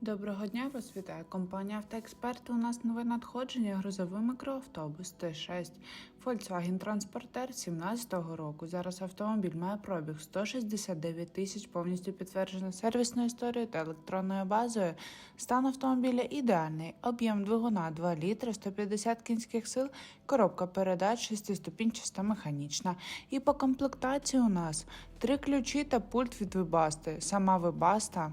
Доброго дня, вас вітає компанія Автоексперт. У нас нове надходження грузовий мікроавтобус Т6 Volkswagen Transporter 17-го року. Зараз автомобіль має пробіг 169 тисяч, повністю підтверджено сервісною історією та електронною базою. Стан автомобіля ідеальний. Об'єм двигуна 2 літри, 150 кінських сил, коробка передач, шестиступінчаста механічна. І по комплектації у нас три ключі та пульт від вибасти. Сама вибаста.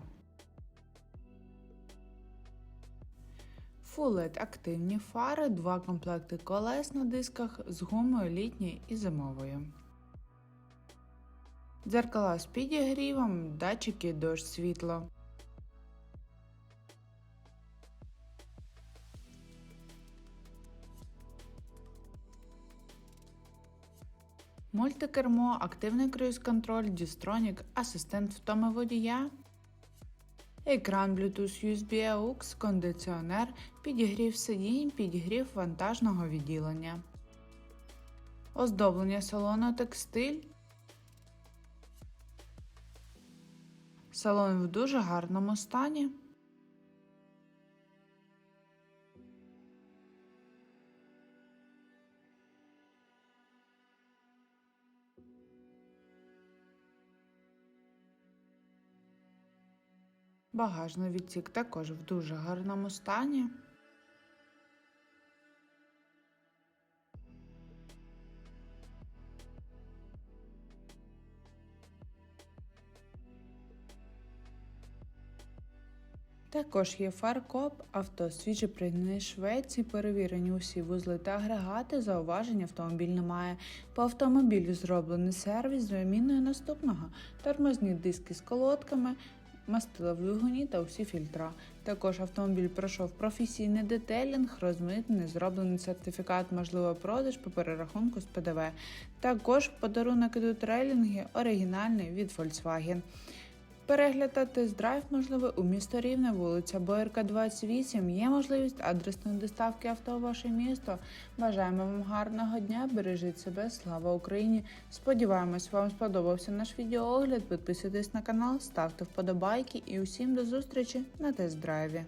Full LED активні фари, два комплекти колес на дисках з гумою літньою і зимовою. Дзеркала з підігрівом, датчики дощ світло. Мультикермо, активний круїз-контроль, дістронік, асистент втоми водія, Екран Bluetooth USB AUX, кондиціонер, підігрів сидінь, підігрів вантажного відділення. Оздоблення салону текстиль. Салон в дуже гарному стані. Багажний відсік також в дуже гарному стані. Також є фаркоп, авто свіже прийняний Швеції, перевірені усі вузли та агрегати, зауважень автомобіль немає. По автомобілю зроблений сервіс з заміною наступного, тормозні диски з колодками, мастила в двигуні та усі фільтра. Також автомобіль пройшов професійний детелінг, розмитний, зроблений сертифікат, можливо, продаж по перерахунку з ПДВ. Також подарунок ідуть рейлінги оригінальний від Volkswagen. Перегляд та тест-драйв можливий у місто Рівне, вулиця Боярка, 28. Є можливість адресної доставки авто в ваше місто. Бажаємо вам гарного дня, бережіть себе, слава Україні! Сподіваємось, вам сподобався наш відеоогляд. Підписуйтесь на канал, ставте вподобайки і усім до зустрічі на тест-драйві.